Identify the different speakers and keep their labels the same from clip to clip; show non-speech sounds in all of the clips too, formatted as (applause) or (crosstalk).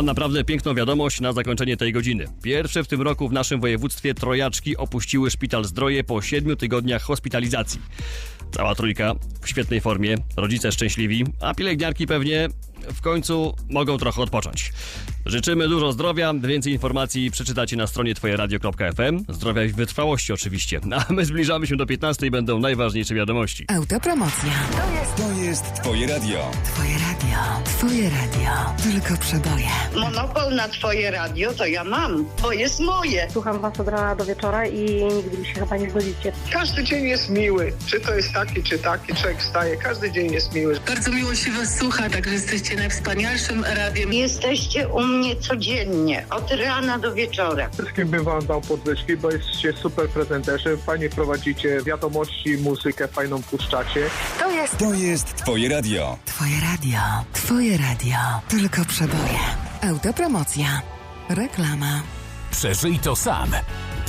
Speaker 1: Mam naprawdę piękną wiadomość na zakończenie tej godziny. Pierwsze w tym roku w naszym województwie trojaczki opuściły szpital Zdroje po siedmiu tygodniach hospitalizacji. Cała trójka w świetnej formie, rodzice szczęśliwi, a pielęgniarki pewnie w końcu mogą trochę odpocząć. Życzymy dużo zdrowia. Więcej informacji przeczytacie na stronie twojeradio.fm. Zdrowia i wytrwałości oczywiście. (laughs) A my zbliżamy się do 15 i będą najważniejsze wiadomości.
Speaker 2: Autopromocja.
Speaker 3: To jest Twoje radio.
Speaker 2: Twoje radio. Twoje radio. Tylko przeboje.
Speaker 4: Monopol na twoje radio to ja mam, bo jest moje.
Speaker 5: Słucham was od rana do wieczora i nigdy mi się chyba nie zgodzicie.
Speaker 6: Każdy dzień jest miły. Czy to jest taki, czy taki, człowiek wstaje. Każdy dzień jest miły.
Speaker 7: Bardzo miło się Was słucha, także jesteście najwspanialszym radiem.
Speaker 4: Jesteście u mnie codziennie, od rana do wieczora.
Speaker 6: Wszystkim bym wam dał podwyżki, bo jesteście super prezenterzy. Fajnie prowadzicie wiadomości, muzykę fajną puszczacie.
Speaker 2: To jest
Speaker 3: To jest Twoje radio.
Speaker 2: Twoje radio. Twoje radio. Tylko przeboje. Autopromocja. Reklama.
Speaker 8: Przeżyj to sam.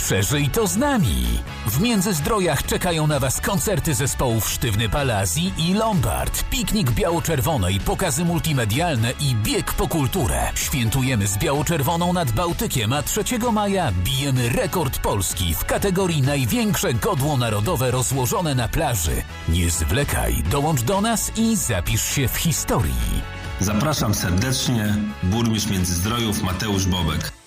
Speaker 8: Przeżyj to z nami. W Międzyzdrojach czekają na Was koncerty zespołów Sztywny Palazzi i Lombard, piknik biało-czerwonej, pokazy multimedialne i bieg po kulturę. Świętujemy z biało-czerwoną nad Bałtykiem, a 3 maja bijemy rekord Polski w kategorii największe godło narodowe rozłożone na plaży. Nie zwlekaj, dołącz do nas i zapisz się w historii.
Speaker 9: Zapraszam serdecznie, burmistrz Międzyzdrojów Mateusz Bobek.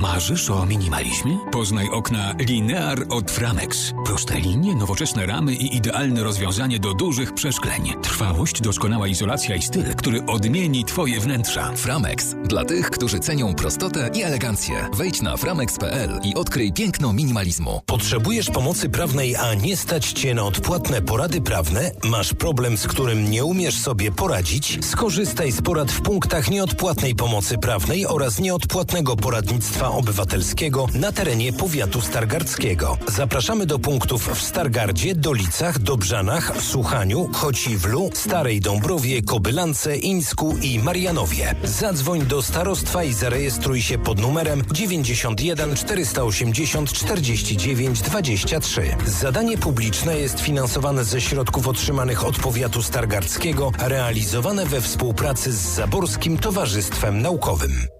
Speaker 10: Marzysz o minimalizmie? Poznaj okna Linear od Framex. Proste linie, nowoczesne ramy i idealne rozwiązanie do dużych przeszkleń. Trwałość, doskonała izolacja i styl, który odmieni Twoje wnętrza.
Speaker 11: Framex. Dla tych, którzy cenią prostotę i elegancję. Wejdź na framex.pl i odkryj piękno minimalizmu.
Speaker 12: Potrzebujesz pomocy prawnej, a nie stać Cię na odpłatne porady prawne? Masz problem, z którym nie umiesz sobie poradzić? Skorzystaj z porad w punktach nieodpłatnej pomocy prawnej oraz nieodpłatnego poradnictwa obywatelskiego na terenie powiatu stargardzkiego. Zapraszamy do punktów w Stargardzie, Dolicach, Dobrzanach, Słuchaniu, Chociwlu, Starej Dąbrowie, Kobylance, Ińsku i Marianowie. Zadzwoń do starostwa i zarejestruj się pod numerem 91 480 49 23. Zadanie publiczne jest finansowane ze środków otrzymanych od powiatu stargardzkiego, realizowane we współpracy z Zaborskim Towarzystwem Naukowym.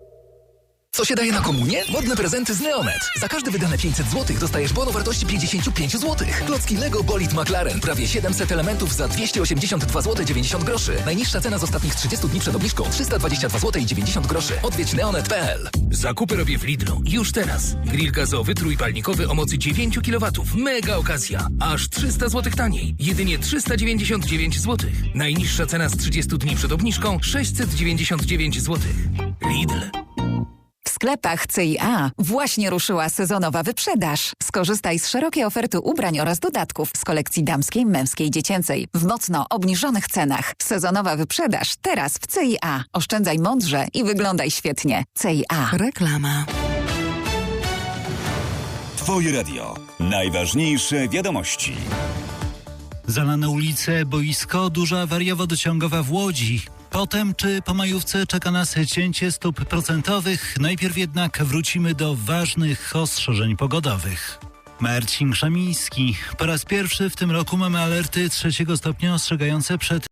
Speaker 11: Co się daje na komunie? Modne prezenty z Neonet. Za każde wydane 500 zł dostajesz bon wartości 55 zł. Klocki Lego Bolid McLaren. Prawie 700 elementów za 282 zł 90 groszy. Najniższa cena z ostatnich 30 dni przed obniżką 322 zł 90 groszy. Odwiedź neonet.pl.
Speaker 13: Zakupy robię w Lidlu. Już teraz. Grill gazowy trójpalnikowy o mocy 9 kW. Mega okazja. Aż 300 zł taniej. Jedynie 399 zł. Najniższa cena z 30 dni przed obniżką 699 zł. Lidl.
Speaker 14: W sklepach CIA właśnie ruszyła sezonowa wyprzedaż. Skorzystaj z szerokiej oferty ubrań oraz dodatków z kolekcji damskiej, męskiej, dziecięcej w mocno obniżonych cenach. Sezonowa wyprzedaż teraz w CIA. Oszczędzaj mądrze i wyglądaj świetnie. CIA.
Speaker 2: Reklama.
Speaker 3: Twoje radio. Najważniejsze wiadomości.
Speaker 15: Zalane ulice, boisko, duża awaria wodociągowa w Łodzi. Potem, czy po majówce czeka nas cięcie stóp procentowych? Najpierw jednak wrócimy do ważnych ostrzeżeń pogodowych. Marcin Krzamiński. Po raz pierwszy w tym roku mamy alerty trzeciego stopnia ostrzegające przed